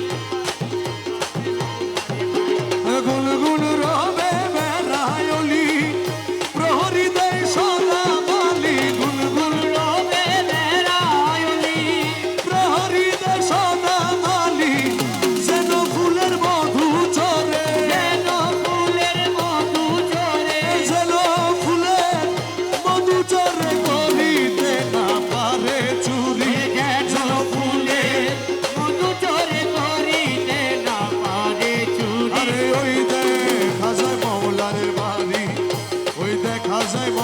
বাড়ি দেখা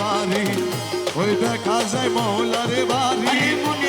বাড়ি ওই দেখা যায় মৌলার বাড়ি। মনে